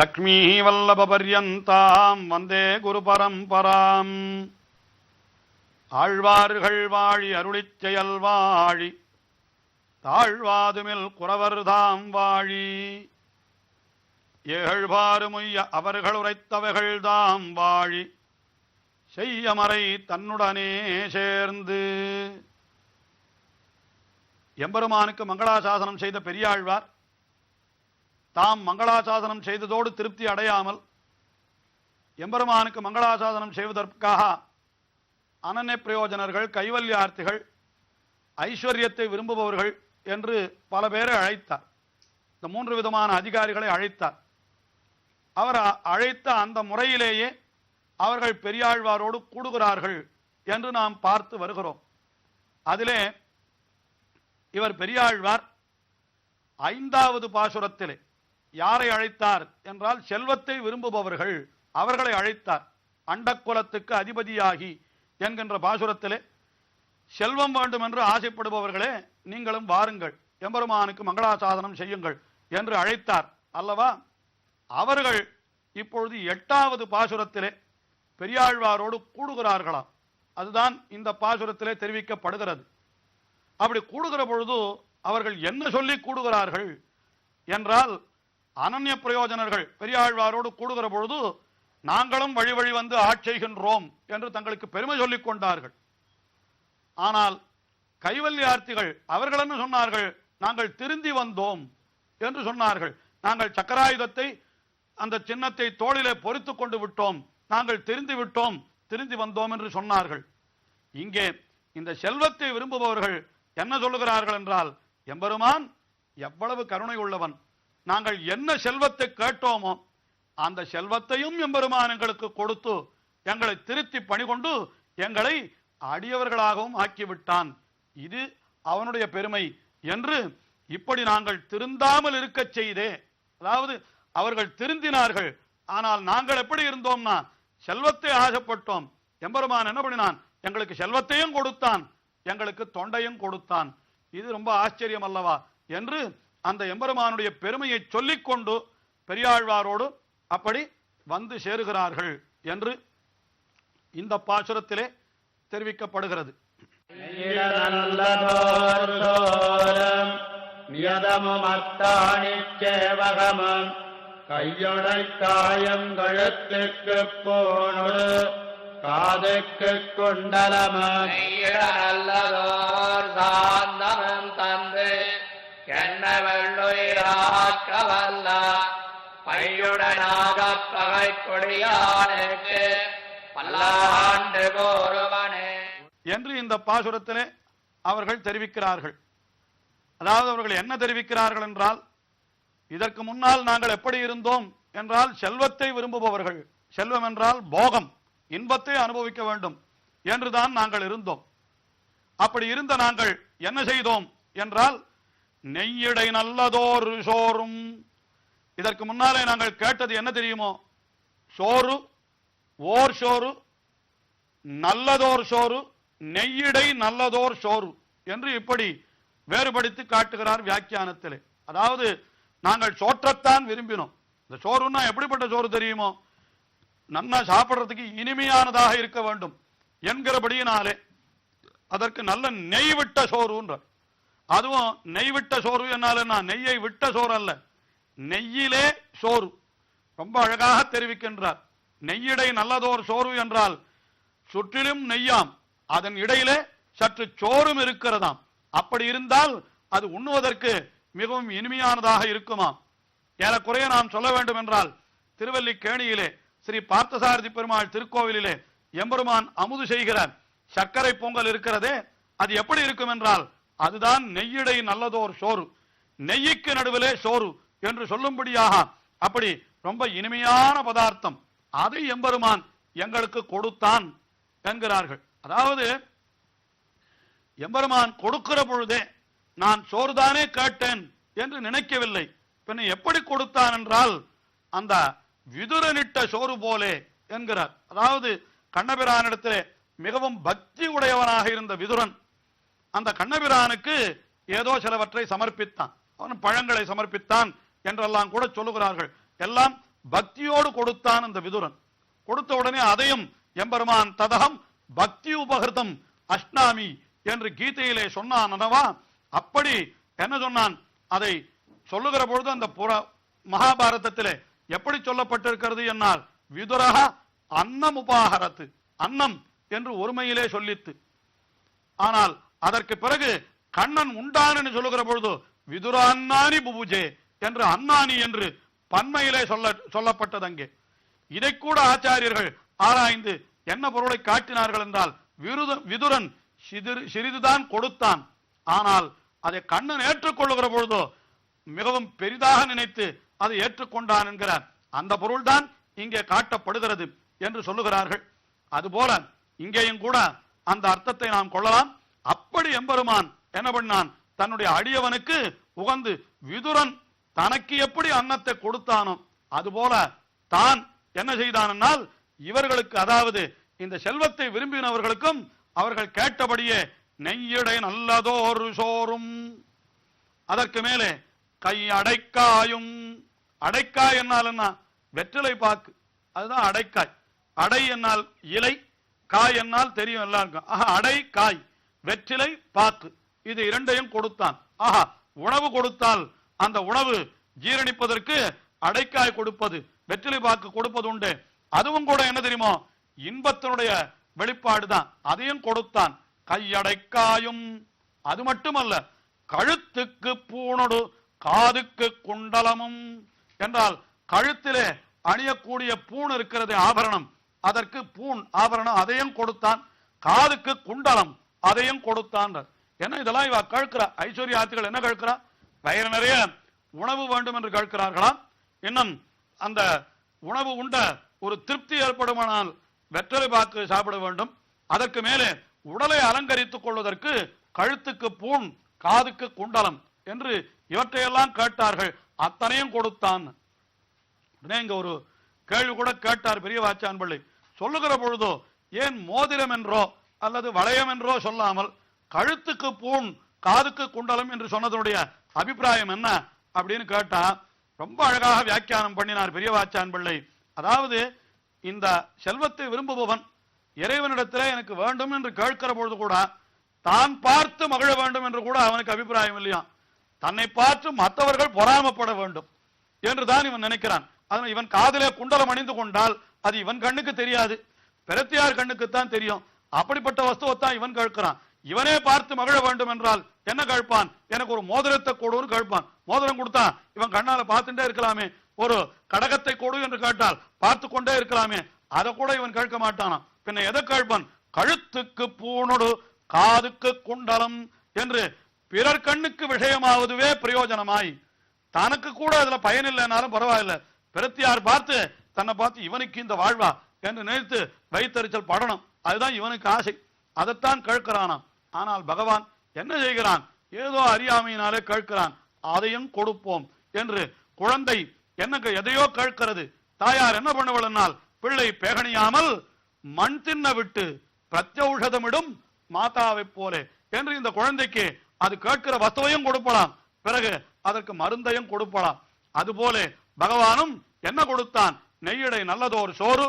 லக்ஷ்மீ வல்லபபர்யந்தாம் வந்தே குரு பரம்பராம் ஆழ்வார்கள் வாழி அருளிச் செயல் வாழி தாழ்வாதுமில் குறவர்தாம் வாழி. ஏழ்பாறுமுய்ய அவர்கள் உரைத்தவைகள் தாம் வாழி செய்யமறை தன்னுடனே சேர்ந்து. எம்பெருமானுக்கு மங்களாசாசனம் செய்த பெரியாழ்வார் தாம் மங்களாசாசனம் செய்ததோடு திருப்தி அடையாமல் எம்பெருமானுக்கு மங்களாசாசனம் செய்வதற்காக அனன்ய பிரயோஜனர்கள் கைவல்யார்த்திகள் ஐஸ்வர்யத்தை விரும்புபவர்கள் என்று பல பேரை அழைத்தார். இந்த மூன்று விதமான அதிகாரிகளை அழைத்தார். அவர் அ- அழைத்த அந்த முறையிலேயே அவர்கள் பெரியாழ்வாரோடு கூடுகிறார்கள் என்று நாம் பார்த்து வருகிறோம். அதிலே இவர் பெரியாழ்வார் ஐந்தாவது பாசுரத்திலே யாரை அழைத்தார் என்றால் செல்வத்தை விரும்புபவர்கள் அவர்களை அழைத்தார். அண்டக்குலத்துக்கு அதிபதியாகி என்கின்ற பாசுரத்திலே செல்வம் வேண்டும் என்று ஆசைப்படுபவர்களே நீங்களும் வாருங்கள். எம்பெருமானுக்கு மங்களாசாதனம் செய்யுங்கள் என்று அழைத்தார். அல்லவா? அவர்கள் இப்பொழுது எட்டாவது பாசுரத்திலே பெரியாழ்வாரோடு கூடுகிறார்களாம் அதுதான் இந்த பாசுரத்திலே தெரிவிக்கப்படுகிறது. அப்படி கூடுகிற பொழுது அவர்கள் என்ன சொல்லி கூடுகிறார்கள் என்றால் அனநிய பிரயோஜனர்கள் பெரியாழ்வாரோடு கூடுகிற பொழுது நாங்களும் வழி வழி வந்து ஆட்செய்கின்றோம் என்று தங்களுக்கு பெருமை சொல்லிக் கொண்டார்கள். ஆனால் கைவல்யார்த்திகள் அவர்கள் என்ன சொன்னார்கள் நாங்கள் திருந்தி வந்தோம் என்று சொன்னார்கள். நாங்கள் சக்கராயுதத்தை அந்த சின்னத்தை தோளிலே பொறித்துக் கொண்டு விட்டோம். நாங்கள் திருந்தி விட்டோம் திருந்தி வந்தோம் என்று சொன்னார்கள். இங்கே இந்த செல்வத்தை விரும்புபவர்கள் என்ன சொல்லுகிறார்கள் என்றால் எம்பெருமான் எவ்வளவு கருணை உள்ளவன். நாங்கள் என்ன செல்வத்தை கேட்டோமோ அந்த செல்வத்தையும் எம்பெருமான் எங்களுக்கு கொடுத்து எங்களை திருத்தி பணிகொண்டு எங்களை அடியவர்களாகவும் ஆக்கிவிட்டான். இது அவனுடைய பெருமை என்று இப்படி நாங்கள் திருந்தாமல் இருக்கச் செய்தே. அதாவது அவர்கள் திருந்தினார்கள். ஆனால் நாங்கள் எப்படி இருந்தோம்னா செல்வத்தை ஆசைப்பட்டோம். எம்பெருமான் என்ன பண்ணினான்? எங்களுக்கு செல்வத்தையும் கொடுத்தான். எங்களுக்கு தொண்டையும் கொடுத்தான். இது ரொம்ப ஆச்சரியம் அல்லவா? என்று அந்த எம்பெருமானுடைய பெருமையை சொல்லிக்கொண்டு பெரியாழ்வாரோடு அப்படி வந்து சேருகிறார்கள் என்று இந்த பாசுரத்திலே தெரிவிக்கப்படுகிறது. நியதமுமத்தாணிச்சேவகமம் கையொடை காயம் கழுத்துக்கு போனொரு காதுக்கு குண்டலமம் நல்லதோர் சாந்தமம் காக்கவல்ல வல்ல பையுடனாக பகை கொடியானுக்கு பல்லாண்டு கோருவனே. என்று இந்த பாசுரத்திலே அவர்கள் தெரிவிக்கிறார்கள். அதாவது அவர்கள் என்ன தெரிவிக்கிறார்கள் என்றால் இதற்கு முன்னால் நாங்கள் எப்படி இருந்தோம் என்றால் செல்வத்தை விரும்புபவர்கள். செல்வம் என்றால் போகம் இன்பத்தை அனுபவிக்க வேண்டும் என்றுதான் நாங்கள் இருந்தோம். அப்படி இருந்த நாங்கள் என்ன செய்தோம் என்றால் நெய்யடை நல்லதோர் சோறும். இதற்கு முன்னாலே நாங்கள் கேட்டது என்ன தெரியுமோ? சோறு ஓர் சோறு நல்லதோர் சோறு நெய்யிடை நல்லதோர் சோறு என்று இப்படி வேறுபடுத்தி காட்டுகிறார் வியாக்கியானத்திலே. அதாவது நாங்கள் சோற்றத்தான் விரும்பினோம். இந்த சோறுன்னா எப்படிப்பட்ட சோறு தெரியுமோ? நன்னா சாப்பிட்றதுக்கு இனிமையானதாக இருக்க வேண்டும் என்கிறபடியினாலே அதற்கு நல்ல நெய் விட்ட சோறுன்ற அதுவும் நெய் விட்ட சோறு என்னாலன்னா நெய்யை விட்ட சோறு அல்ல. நெய்யிலே சோறு. ரொம்ப அழகாக தெரிவிக்கின்றார். நெய்யிடை நல்லதோர் சோறு என்றால் சுற்றிலும் நெய்யாம். அதன் இடையிலே சற்று சோறும் இருக்கிறதாம். அப்படி இருந்தால் அது உண்ணுவதற்கு மிகவும் இனிமையானதாக இருக்குமாம். ஏறக்குறைய நாம் சொல்ல வேண்டும் என்றால் திருவல்லிக்கேணியிலே ஸ்ரீ பார்த்தசாரதி பெருமாள் திருக்கோவிலிலே எம்பெருமான் அமுது செய்கிறார். சர்க்கரை பொங்கல் இருக்கிறதே அது எப்படி இருக்கும் என்றால் அதுதான் நெய்யிடை நல்லதோர் சோறு. நெய்யுக்கு நடுவிலே சோறு என்று சொல்லும்படியாக அப்படி ரொம்ப இனிமையான பதார்த்தம். அதை எம்பெருமான் எங்களுக்கு கொடுத்தான் என்கிறார்கள். அதாவது எம்பெருமான் கொடுக்கிற பொழுதே நான் சோறுதானே கேட்டேன் என்று நினைக்கவில்லை. பின்ன எப்படி கொடுத்தான் என்றால் அந்த விதுரனிட்ட சோறு போலே என்கிறார். அதாவது கண்ணபிரானிடத்திலே மிகவும் பக்தி உடையவனாக இருந்த விதுரன் அந்த கண்ணபிரானுக்கு ஏதோ சிலவற்றை சமர்ப்பித்தான். அவன் பழங்களை சமர்ப்பித்தான் என்றெல்லாம் கூட சொல்லுகிறார்கள். எல்லாம் பக்தியோடு கொடுத்தான் இந்த விதுரன். கொடுத்த உடனே அதையும் எம்பெருமான் ததகம் பக்தி உபகிருதம் அஷ்டாமி என்று கீதையிலே சொன்னான் அல்லவா? அப்படி என்ன சொன்னான்? அதை சொல்லுகிற பொழுது அந்த புற மகாபாரதத்திலே எப்படி சொல்லப்பட்டிருக்கிறது என்னால்? விதுரக அன்னம் உபாகரத்து அன்னம் என்று ஒருமையிலே சொல்லித்து. ஆனால் அதற்கு பிறகு கண்ணன் உண்டான் என்று சொல்லுகிற பொழுது விதுரான்னானி புபுஜே என்று அண்ணானி என்று பன்மையிலே சொல்ல சொல்லப்பட்டது அங்கே. இதை கூட ஆச்சாரியர்கள் ஆராய்ந்து என்ன பொருளை காட்டினார்கள் என்றால் விருத விதுரன் சிதிரு சிறிதுதான் கொடுத்தான். ஆனால் அதை கண்ணன் ஏற்றுக்கொள்ளுகிற பொழுதோ மிகவும் பெரிதாக நினைத்து அதை ஏற்றுக்கொண்டான் என்கிறார். அந்த பொருள்தான் இங்கே காட்டப்படுகிறது என்று சொல்லுகிறார்கள். அதுபோல இங்கேயும் கூட அந்த அர்த்தத்தை நாம் கொள்ளலாம். அப்படி எம்பெருமான் என்ன பண்ணான்? தன்னுடைய அடியவனுக்கு உகந்து விதுரன் தனக்கு எப்படி அன்னத்தை கொடுத்தானோ அதுபோல தான் என்ன செய்தானால் இவர்களுக்கு அதாவது இந்த செல்வத்தை விரும்பினவர்களுக்கும் அவர்கள் கேட்டபடியே நெய்யடை நல்லதோரு சோறும். அதற்கு மேலே கை அடைக்காயும். அடைக்காய் என்னால் என்ன? வெற்றிலை பாக்கு. அதுதான் அடைக்காய். அடை என்னால் இலை காய் என்னால் தெரியும் எல்லாருக்கும். ஆஹா அடை காய் வெற்றிலை பாக்கு. இது இரண்டையும் கொடுத்தான். ஆஹா உணவு கொடுத்தால் அந்த உணவு ஜீரணிப்பதற்கு அடைக்காய் கொடுப்பது வெற்றிலை பாக்கு கொடுப்பது உண்டு. அதுவும் கூட என்ன தெரியுமோ? இன்பத்தினுடைய வெளிப்பாடு தான் அதையும் கொடுத்தான். கையடைக்காயும். அது மட்டுமல்ல கழுத்துக்கு பூணொடு காதுக்கு குண்டலமும். என்றால் கழுத்திலே அணியக்கூடிய பூண் இருக்கிறது ஆபரணம். அதற்கு பூண் ஆபரணம் அதையும் கொடுத்தான். காதுக்கு குண்டலம். அதையும் கொடுத்தான். என்ன இதெல்லாம் இவ கேட்கிறா ஐஸ்வர்யார்த்திகள் என்ன கேட்கிறா வயிறு நிறைய உணவு வேண்டும் என்று கேட்கிறார்களாம் இன்னும் அந்த உணவு உண்ட ஒரு திருப்தி ஏற்படுமானால் வெற்றலை பாக்கு சாப்பிட வேண்டும். அதற்கு மேலே உடலை அலங்கரித்துக் கொள்வதற்கு கழுத்துக்கு பூண் காதுக்கு குண்டலம் என்று இவற்றையெல்லாம் கேட்டார்கள். அத்தனையும் கொடுத்தான். இங்க ஒரு கேள்வி கூட கேட்டார் பெரிய வாச்சான் பிள்ளை. சொல்லுகிற பொழுதோ ஏன் மோதிரம் என்றோ அல்லது வளையம் என்றோ சொல்லாமல் கழுத்துக்கு பூண் காதுக்கு குண்டலம் என்று சொன்னதனுடைய அபிப்பிராயம் என்ன அப்படின்னு கேட்டா ரொம்ப அழகாக வியாக்கியானம் பண்ணினார் பெரியவாச்சான் பிள்ளை. அதாவது இந்த செல்வத்தை விரும்புபவன் இறைவனிடத்திலே எனக்கு வேண்டும் என்று கேட்கிற பொழுது கூட தான் பார்த்து மகிழ வேண்டும் என்று கூட அவனுக்கு அபிப்பிராயம் இல்லையா? தன்னை பார்த்து மற்றவர்கள் பொறாமப்பட வேண்டும் என்று தான் இவன் நினைக்கிறான். அதனால் இவன் காதலே குண்டலம் அணிந்து கொண்டால் அது இவன் கண்ணுக்கு தெரியாது. பிரத்தியார் கண்ணுக்குத்தான் தெரியும். அப்படிப்பட்ட வஸ்துவத்தான் இவன் கேட்கிறான் இவனே பார்த்து மகிழ வேண்டும் என்றால் என்ன கேட்பான் எனக்கு ஒரு மோதிரத்தை கொடுன்னு கேட்பான் மோதிரம் கொடுத்தா இவன் கண்ணால பார்த்துட்டே இருக்கலாமே. ஒரு கடகத்தை கொடு என்று கேட்டால் பார்த்து கொண்டே இருக்கலாமே. அதை கூட இவன் கேட்க மாட்டானா? பின்ன எதை கேட்பான் கழுத்துக்கு பூணொடு காதுக்கு குண்டலம் என்று பிறர் கண்ணுக்கு விஷயமாவதுவே பிரயோஜனமாய். தனக்கு கூட அதுல பயன் இல்லைனாலும் பரவாயில்ல. பிரத்தியார் பார்த்து தன்னை பார்த்து இவனுக்கு இந்த வாழ்வா? என்று நினைத்து வைத்தறிச்சல் படணும். அதுதான் இவனுக்கு ஆசை. அதைத்தான் கேட்கிறானாம் ஆனால் பகவான் என்ன செய்கிறான்? ஏதோ அறியாமையினாலே கேட்கிறான் அதையும் கொடுப்போம் என்று குழந்தை என்ன எதையோ கேட்கிறது தாயார் என்ன பண்ணுவதனால் பிள்ளை பேகணியாமல் மண் தின்ன விட்டு பிரத்யௌஷதமிடும் மாதாவைப் போல என்று இந்த குழந்தைக்கு அது கேட்கிற வஸ்துவையும் கொடுப்பலாம். பிறகு அதற்கு மருந்தையும் கொடுப்பலாம். அதுபோல பகவானும் என்ன கொடுத்தான்? நெய்யடை நல்லதோர் சோறு.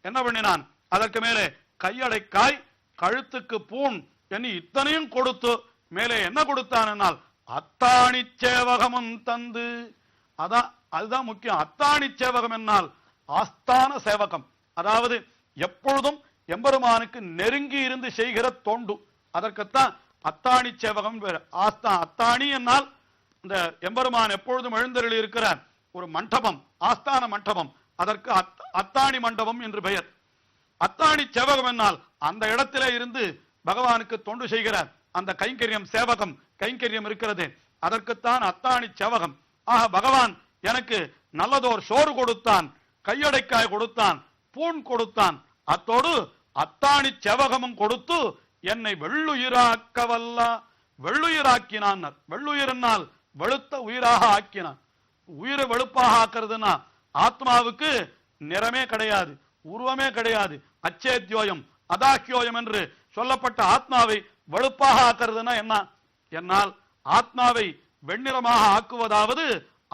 என்ன பண்ணினான்? அதற்கு மேலே கையடைக்காய் கழுத்துக்கு பூண் என்று இத்தனையும் கொடுத்து மேலே என்ன கொடுத்தான் என்னால்? அத்தாணி சேவகமும் தந்து. அதான் அதுதான் முக்கியம். அத்தாணி சேவகம் என்னால். ஆஸ்தான சேவகம். அதாவது எப்பொழுதும் எம்பெருமானுக்கு நெருங்கி இருந்து செய்கிற தொண்டு. அதற்குத்தான் அத்தாணி சேவகம் ஆஸ்தான் ஆஸ்தா அத்தாணி என்னால் இந்த எம்பெருமான் எப்பொழுதும் எழுந்தருளி இருக்கிற ஒரு மண்டபம் ஆஸ்தான மண்டபம். அதற்கு அத்- அத்தாணி மண்டபம் என்று பெயர். அத்தாணி சேவகம் என்னால் அந்த இடத்திலே இருந்து பகவானுக்கு தொண்டு செய்கிற அந்த கைங்கரியம் சேவகம் கைங்கரியம் இருக்கிறது. அதற்குத்தான் அத்தாணி சேவகம். ஆக பகவான் எனக்கு நல்லதோர் சோறு கொடுத்தான் கையடைக்காய் கொடுத்தான் பூண் கொடுத்தான். அத்தோடு அத்தாணி செவகமும் கொடுத்து என்னை வெள்ளுயிராக்க வல்ல வெள்ளுயிராக்கினான் வெள்ளுயிரனால் வெளுத்த உயிராக ஆக்கினான். உயிரை வெளுப்பாக ஆக்குறதுன்னா ஆத்மாவுக்கு நிறமே கிடையாது உருவமே கிடையாது. அச்சேத்யோயம் அதாக்கியோயம் என்று சொல்லப்பட்ட ஆத்மாவை வலுப்பாக ஆக்குறதுன்னா என்ன? என்னால் ஆத்மாவை வெண்ணிறமாக ஆக்குவதாவது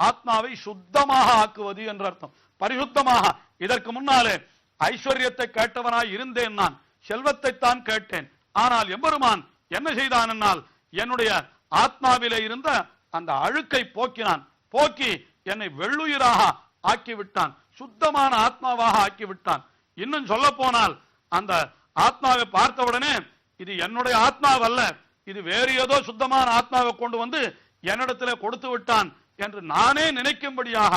ஆத்மாவை சுத்தமாக ஆக்குவது என்ற அர்த்தம். பரிசுத்தமாக. இதற்கு முன்னாலே ஐஸ்வர்யத்தை கேட்டவனாய் இருந்தேன் நான். செல்வத்தை தான் கேட்டேன். ஆனால் எம்பெருமான் என்ன செய்தான் என்னால்? என்னுடைய ஆத்மாவிலே இருந்த அந்த அழுக்கை போக்கினான். போக்கி என்னை வெள்ளுயிராக ஆக்கிவிட்டான். சுத்தமான ஆத்மாவாக ஆக்கி விட்டான் இன்னும் சொல்ல போனால் அந்த ஆத்மாவை பார்த்தவுடனே இது என்னுடைய ஆத்மாவல்ல இது வேறு ஏதோ சுத்தமான ஆத்மாவை கொண்டு வந்து என்னிடத்தில் கொடுத்து விட்டான் என்று நானே நினைக்கும்படியாக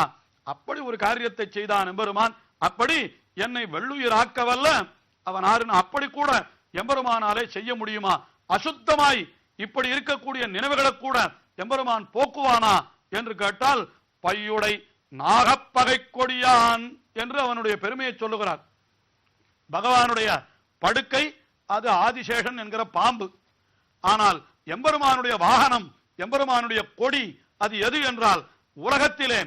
அப்படி ஒரு காரியத்தை செய்தான் எம்பெருமான். அப்படி என்னை வெள்ளுயிராக்கவல்ல அவன் ஆறுன்னு அப்படி கூட எம்பெருமானாலே செய்ய முடியுமா? அசுத்தமாய் இப்படி இருக்கக்கூடிய நினைவுகளை கூட எம்பெருமான் போக்குவானா? என்று கேட்டால் பையுடை நாகப்பகை கொடியான் என்று அவனுடைய பெருமையை சொல்லுகிறார். பகவானுடைய படுக்கை அது ஆதிசேஷன் என்கிற பாம்பு. ஆனால் எம்பெருமானுடைய வாகனம் எம்பெருமானுடைய கொடி அது எது என்றால் உலகத்திலே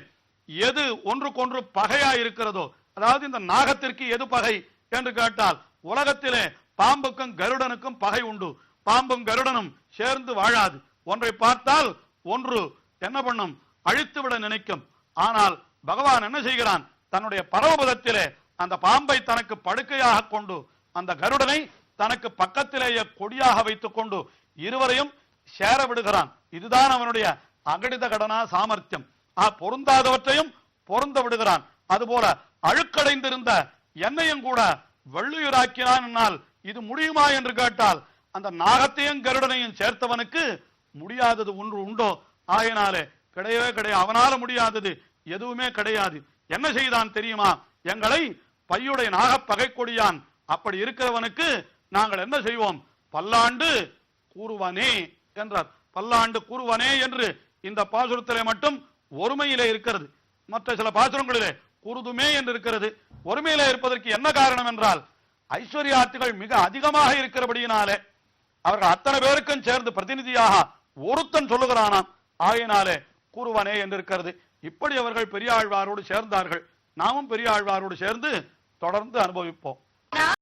எது ஒன்றுக்கொன்று பகையா இருக்கிறதோ அதாவது இந்த நாகத்திற்கு எது பகை என்று கேட்டால் உலகத்திலே பாம்புக்கும் கருடனுக்கும் பகை உண்டு. பாம்பும் கருடனும் சேர்ந்து வாழாது. ஒன்றை பார்த்தால் ஒன்று என்ன பண்ணும்? அழித்துவிட நினைக்கும். ஆனால் பகவான் என்ன செய்கிறான்? தன்னுடைய பரமபதத்திலே அந்த பாம்பை தனக்கு படுக்கையாக கொண்டு அந்த கருடனை தனக்கு பக்கத்திலேயே கொடியாக வைத்துக் கொண்டு இருவரையும் சேர விடுகிறான். இதுதான் அவனுடைய அகடித கடனா சாமர்த்தியம். ஆ பொருந்தாதவற்றையும் பொருந்த விடுகிறான். அதுபோல அழுக்கடைந்திருந்த என்னையும் கூட வெள்ளுயிராக்கினான் என்னால். இது முடியுமா என்று கேட்டால் அந்த நாகத்தையும் கருடனையும் சேர்த்தவனுக்கு முடியாதது ஒன்று உண்டோ? ஆயினாலே கிடையவே கிடையாது. அவனால முடியாதது எதுவுமே கிடையாது. என்ன செய்தான் தெரியுமா? எங்களை பையுடைய நாகப்பகை கொடியான் அப்படி இருக்கிறவனுக்கு நாங்கள் என்ன செய்வோம்? பல்லாண்டு கூறுவனே என்றார். பல்லாண்டு கூறுவனே என்று இந்த பாசுரத்திலே மட்டும் ஒருமையிலே இருக்கிறது. மற்ற சில பாசுரங்களிலே கூறுதுமே என்று இருக்கிறது. ஒருமையிலே இருப்பதற்கு என்ன காரணம் என்றால் ஐஸ்வர்யார்த்திகள் மிக அதிகமாக இருக்கிறபடியினாலே அவர்கள் அத்தனை பேருக்கும் சேர்ந்து பிரதிநிதியாக ஒருத்தன் சொல்லுகிறானாம். ஆயினாலே கூறுவனே என்று இருக்கிறது. இப்படி அவர்கள் பெரியாழ்வாரோடு சேர்ந்தார்கள். நாமும் பெரிய ஆழ்வாரோடு சேர்ந்து தொடர்ந்து அனுபவிப்போம்.